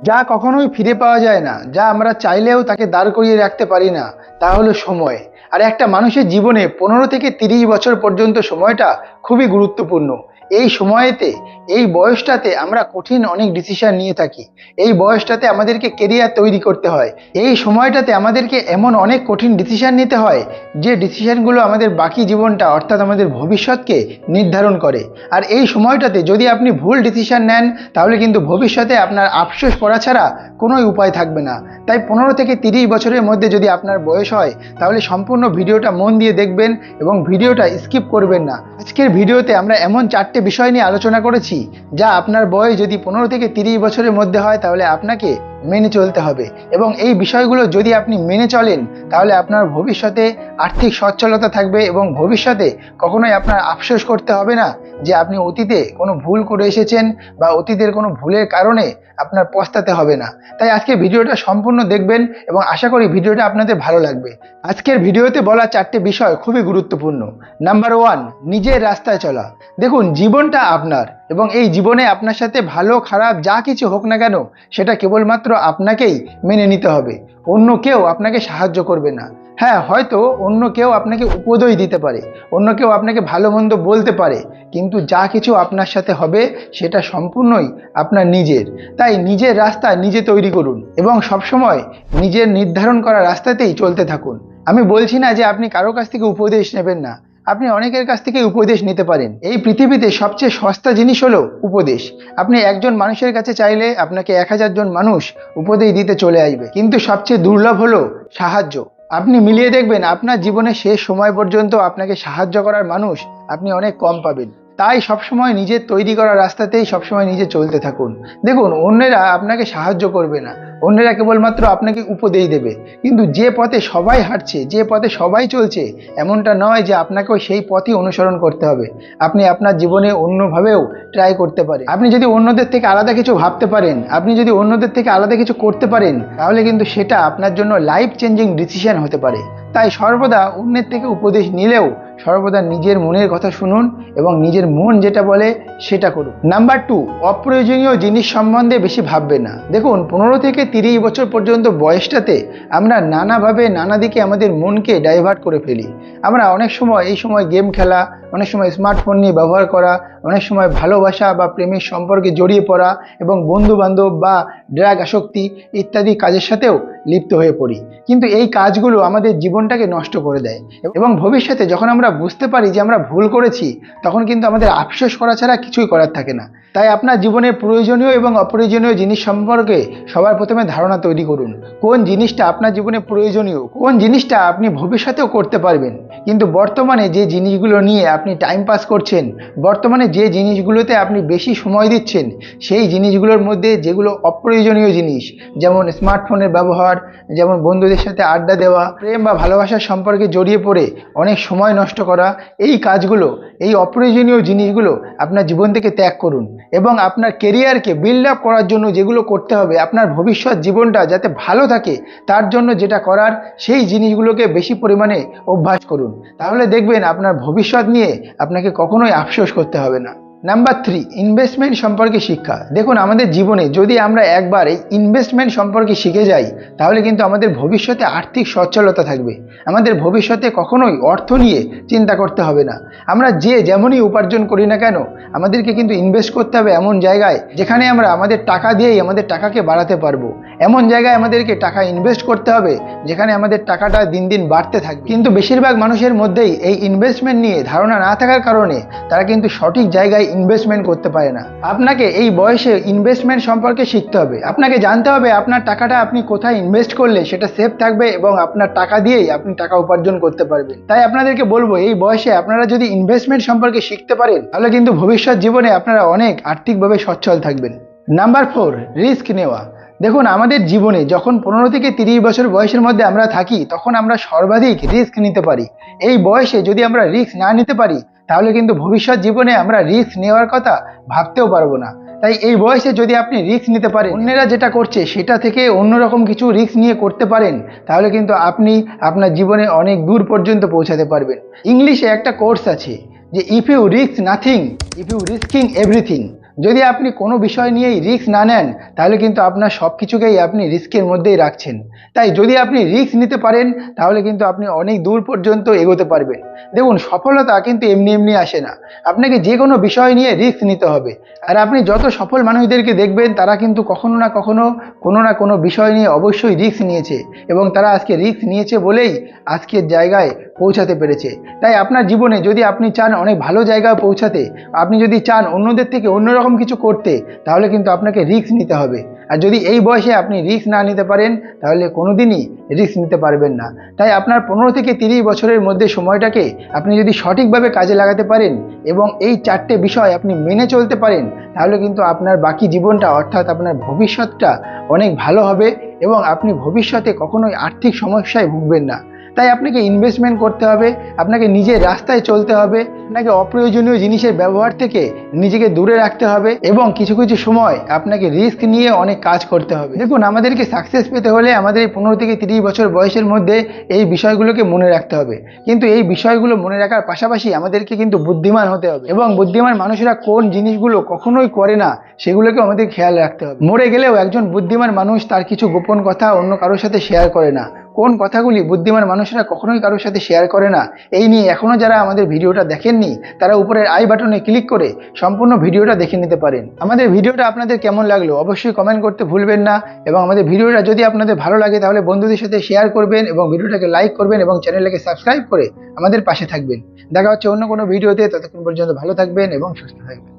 যা কখনোই ফিরে পাওয়া যায় না, যা আমরা চাইলেও তাকে দাঁড় করিয়ে রাখতে পারি না, তা হলো সময়। আর একটা মানুষের জীবনে পনেরো থেকে তিরিশ বছর পর্যন্ত সময়টা খুবই গুরুত্বপূর্ণ। এই সময়েতে, এই বয়সটাতে আমরা কঠিন অনেক ডিসিশন নিয়ে থাকি। এই বয়সটাতে আমাদেরকে কেরিয়ার তৈরি করতে হয়। এই সময়টাতে আমাদেরকে এমন অনেক কঠিন ডিসিশন নিতে হয়, যে ডিসিশনগুলো আমাদের বাকি জীবনটা, অর্থাৎ আমাদের ভবিষ্যৎকে নির্ধারণ করে। আর এই সময়টাতে যদি আপনি ভুল ডিসিশন নেন, তাহলে কিন্তু ভবিষ্যতে আপনার আফসোস করা ছাড়া কোনোই উপায় থাকবে না। তাই পনেরো থেকে তিরিশ বছরের মধ্যে যদি আপনার বয়স হয়, তাহলে সম্পূর্ণ ভিডিওটা মন দিয়ে দেখবেন এবং ভিডিওটা স্কিপ করবেন না। আজকের ভিডিওতে আমরা এমন চারটে বিষয় নিয়ে আলোচনা করেছি, যা আপনার বয়স যদি পনেরো থেকে তিরিশ বছরের মধ্যে হয়, তাহলে আপনাকে মেনে চলতে হবে। এবং এই বিষয়গুলো যদি আপনি মেনে চলেন, তাহলে আপনার ভবিষ্যতে আর্থিক সচ্ছলতা থাকবে এবং ভবিষ্যতে কখনোই আপনার আফসোস করতে হবে না যে আপনি অতীতে কোনো ভুল করে এসেছেন বা অতীতের কোনো ভুলের কারণে আপনার পস্তাতে হবে না। তাই আজকে ভিডিওটা সম্পূর্ণ দেখবেন এবং আশা করি ভিডিওটা আপনাদের ভালো লাগবে। আজকের ভিডিওতে বলা চারটে বিষয় খুবই গুরুত্বপূর্ণ। নাম্বার ওয়ান, নিজের রাস্তায় চলা। দেখুন, জীবনটা আপনার। এবং এই জীবনে আপনার সাথে ভালো, খারাপ, যা কিছু হোক না কেন, সেটা কেবলমাত্র আপনাকেই মেনে নিতে হবে। অন্য কেউ আপনাকে সাহায্য করবে না। হ্যাঁ হয়তো অন্য কেউ আপনাকে উপদয় দিতে পারে, অন্য কেউ আপনাকে ভালো, মন্দ বলতে পারে, কিন্তু যা কিছু আপনার সাথে হবে, সেটা সম্পূর্ণই আপনার নিজের। তাই নিজের রাস্তা নিজে তৈরি করুন এবং সবসময় নিজের নির্ধারণ করা রাস্তাতেই চলতে থাকুন। আমি বলছি না যে আপনি কারও কাছ থেকে উপদেশ নেবেন না। আপনি অনেকের কাছ থেকে উপদেশ নিতে পারেন। এই পৃথিবীতে সবচেয়ে সস্তা জিনিস হলো উপদেশ। আপনি একজন মানুষের কাছে চাইলে আপনাকে এক হাজার জন মানুষ উপদেশ দিতে চলে আসবে। কিন্তু সবচেয়ে দুর্লভ হলো সাহায্য। আপনি মিলিয়ে দেখবেন আপনার জীবনের শেষ সময় পর্যন্ত আপনাকে সাহায্য করার মানুষ আপনি অনেক কম পাবেন। তাই সবসময় নিজের তৈরি করা রাস্তাতেই সবসময় নিজে চলতে থাকুন। দেখুন, অন্যেরা আপনাকে সাহায্য করবে না। অন্যেরা কেবলমাত্র আপনাকে উপদেশ দেবে। কিন্তু যে পথে সবাই হাঁটছে, যে পথে সবাই চলছে, এমনটা নয় যে আপনাকেও সেই পথই অনুসরণ করতে হবে। আপনি আপনার জীবনে অন্যভাবেও ট্রাই করতে পারেন। আপনি যদি অন্যদের থেকে আলাদা কিছু ভাবতে পারেন, আপনি যদি অন্যদের থেকে আলাদা কিছু করতে পারেন, তাহলে কিন্তু সেটা আপনার জন্য লাইফ চেঞ্জিং ডিসিশন হতে পারে। তাই সর্বদা অন্যের থেকে উপদেশ নিলেও সর্বদা নিজের মনের কথা শুনুন এবং নিজের মন যেটা বলে সেটা করুন। নাম্বার টু অপ্রয়োজনীয় জিনিস সম্বন্ধে বেশি ভাববে না। দেখুন, পনেরো থেকে তিরিশ বছর পর্যন্ত বয়সটাতে আমরা নানাভাবে নানা দিকে আমাদের মনকে ডাইভার্ট করে ফেলি। আমরা অনেক সময় এই সময় গেম খেলা অনেক সময় স্মার্টফোন নিয়ে ব্যবহার করা, অনেক সময় ভালোবাসা বা প্রেমের সম্পর্কে জড়িয়ে পড়া এবং বন্ধু বান্ধব বা ড্রাগ আসক্তি ইত্যাদি কাজের সাথেও লিপ্ত হয়ে পড়ি। কিন্তু এই কাজগুলো আমাদের জীবনটাকে নষ্ট করে দেয় এবং ভবিষ্যতে যখন আমরা বুঝতে পারি যে আমরা ভুল করেছি, তখন কিন্তু আমাদের আফসোস করা ছাড়া কিছুই করার থাকে না। তাই আপনার জীবনে প্রয়োজনীয় এবং অপ্রয়োজনীয় জিনিস সম্পর্কে সবার প্রথমে ধারণা তৈরি করুন। কোন জিনিসটা আপনার জীবনে প্রয়োজনীয়? কোন জিনিসটা আপনি ভবিষ্যতেও করতে পারবেন? কিন্তু বর্তমানে যে জিনিসগুলো নিয়ে আপনি টাইম পাস করছেন, বর্তমানে যে জিনিসগুলোতে আপনি বেশি সময় দিচ্ছেন, সেই জিনিসগুলোর মধ্যে যেগুলো অপ্রয়োজনীয় জিনিস, যেমন স্মার্টফোনের ব্যবহার, যেমন বন্ধুদের সাথে আড্ডা দেওয়া, প্রেম বা ভালোবাসার সম্পর্কে জড়িয়ে পড়ে অনেক সময় নষ্ট করা, এই কাজগুলো, এই অপ্রয়োজনীয় জিনিসগুলো আপনার জীবন থেকে ত্যাগ করুন। এবং আপনার কেরিয়ারকে বিল্ড আপ করার জন্য যেগুলো করতে হবে, আপনার ভবিষ্যৎ জীবনটা যাতে ভালো থাকে, তার জন্য যেটা করার সেই জিনিসগুলোকে বেশি পরিমাণে অভ্যাস করুন। তাহলে দেখবেন আপনার ভবিষ্যৎ নিয়ে আপনাকে কখনোই আফসোস করতে হবে না। নাম্বার থ্রি ইনভেস্টমেন্ট সম্পর্কে শিক্ষা। দেখুন, আমাদের জীবনে যদি আমরা একবার এই ইনভেস্টমেন্ট সম্পর্কে শিখে যাই, তাহলে কিন্তু আমাদের ভবিষ্যতে আর্থিক সচ্ছলতা থাকবে। আমাদের ভবিষ্যতে কখনোই অর্থ নিয়ে চিন্তা করতে হবে না। আমরা যে যেমনই উপার্জন করি না কেন, আমাদেরকে কিন্তু ইনভেস্ট করতে হবে এমন জায়গায় যেখানে আমরা আমাদের টাকা দিয়েই আমাদের টাকাকে বাড়াতে পারব। এমন জায়গায় আমাদেরকে টাকা ইনভেস্ট করতে হবে, যেখানে আমাদের টাকাটা দিন দিন বাড়তে থাকবে। কিন্তু বেশিরভাগ মানুষের মধ্যেই এই ইনভেস্টমেন্ট নিয়ে ধারণা না থাকার কারণে তারা কিন্তু সঠিক জায়গায় ইনভেস্টমেন্ট করতে পারে না। আপনাকে এই বয়সে ইনভেস্টমেন্ট সম্পর্কে শিখতে হবে। আপনাকে জানতে হবে আপনার টাকাটা আপনি কোথায় ইনভেস্ট করলে সেটা সেফ থাকবে এবং আপনার টাকা দিয়েই আপনি টাকা উপার্জন করতে পারবেন। তাই আপনাদেরকে বলব, এই বয়সে আপনারা যদি ইনভেস্টমেন্ট সম্পর্কে শিখতে পারেন, তাহলে কিন্তু ভবিষ্যৎ জীবনে আপনারা অনেক আর্থিকভাবে সচ্ছল থাকবেন। নাম্বার ফোর রিস্ক নেওয়া। দেখুন, আমাদের জীবনে যখন পনেরো থেকে তিরিশ বছর বয়সের মধ্যে আমরা থাকি, তখন আমরা সর্বাধিক রিস্ক নিতে পারি। এই বয়সে যদি আমরা রিস্ক না নিতে পারি তাহলে কিন্তু ভবিষ্যৎ জীবনে আমরা রিস্ক নেওয়ার কথা ভাবতেও পারব না। তাই এই বয়সে যদি আপনি রিস্ক নিতে পারেন, অন্যেরা যেটা করছে সেটা থেকে অন্যরকম কিছু রিস্ক নিয়ে করতে পারেন, তাহলে কিন্তু আপনি আপনার জীবনে অনেক দূর পর্যন্ত পৌঁছাতে পারবেন। ইংলিশে একটা কোর্স আছে যে if you risk nothing if you risking everything যদি আপনি কোনো বিষয় নিয়েই রিস্ক না নেন, তাহলে কিন্তু আপনার সব কিছুকেই আপনি রিস্কের মধ্যেই রাখছেন। তাই যদি আপনি রিস্ক নিতে পারেন, তাহলে কিন্তু আপনি অনেক দূর পর্যন্ত এগোতে পারবেন। দেখুন, সফলতা কিন্তু এমনি এমনি আসে না। আপনাকে যে কোনো বিষয় নিয়ে রিস্ক নিতে হবে। আর আপনি যত সফল মানুষদেরকে দেখবেন, তারা কিন্তু কখনো না কখনো কোনো না কোনো বিষয় নিয়ে অবশ্যই রিস্ক নিয়েছে এবং তারা আজকে রিস্ক নিয়েছে বলেই আজকের জায়গায় পৌঁছাতে পেরেছে। তাই আপনার জীবনে যদি আপনি চান অনেক ভালো জায়গায় পৌঁছাতে, আপনি যদি চান অন্যদের থেকে অন্যরকম কিছু করতে, তাহলে কিন্তু আপনাকে রিস্ক নিতে হবে। আর যদি এই বয়সে আপনি রিস্ক না নিতে পারেন, তাহলে কোনোদিনই রিস্ক নিতে পারবেন না। তাই আপনার পনেরো থেকে তিরিশ বছরের মধ্যে সময়টাকে আপনি যদি সঠিকভাবে কাজে লাগাতে পারেন এবং এই চারটে বিষয় আপনি মেনে চলতে পারেন, তাহলে কিন্তু আপনার বাকি জীবনটা অর্থাৎ আপনার ভবিষ্যৎটা অনেক ভালো হবে এবং আপনি ভবিষ্যতে কখনোই আর্থিক সমস্যায় ভুগবেন না। তাই আপনাকে ইনভেস্টমেন্ট করতে হবে, আপনাকে নিজের রাস্তায় চলতে হবে, আপনাকে অপ্রয়োজনীয় জিনিসের ব্যবহার থেকে নিজেকে দূরে রাখতে হবে এবং কিছু কিছু সময় আপনাকে রিস্ক নিয়ে অনেক কাজ করতে হবে। দেখুন, আমাদেরকে সাকসেস পেতে হলে আমাদের এই পনেরো থেকে তিরিশ বছর বয়সের মধ্যে এই বিষয়গুলোকে মনে রাখতে হবে। কিন্তু এই বিষয়গুলো মনে রাখার পাশাপাশি আমাদেরকে কিন্তু বুদ্ধিমান হতে হবে এবং বুদ্ধিমান মানুষেরা কোন জিনিসগুলো কখনোই করে না সেগুলোকে আমাদের খেয়াল রাখতে হবে। মরে গেলেও একজন বুদ্ধিমান মানুষ তার কিছু গোপন কথা অন্য কারোর সাথে শেয়ার করে না। কোন কথাগুলি বুদ্ধিমান মানুষেরা কখনোই কারোর সাথে শেয়ার করে না, এই নিয়ে এখনও যারা আমাদের ভিডিওটা দেখেননি, তারা উপরের আই বাটনে ক্লিক করে সম্পূর্ণ ভিডিওটা দেখে নিতে পারেন। আমাদের ভিডিওটা আপনাদের কেমন লাগল অবশ্যই কমেন্ট করতে ভুলবেন না এবং আমাদের ভিডিওটা যদি আপনাদের ভালো লাগে তাহলে বন্ধুদের সাথে শেয়ার করবেন এবং ভিডিওটাকে লাইক করবেন এবং চ্যানেলটাকে সাবস্ক্রাইব করে আমাদের পাশে থাকবেন। দেখা হচ্ছে অন্য কোনো ভিডিওতে, ততক্ষণ পর্যন্ত ভালো থাকবেন এবং সুস্থ থাকবেন।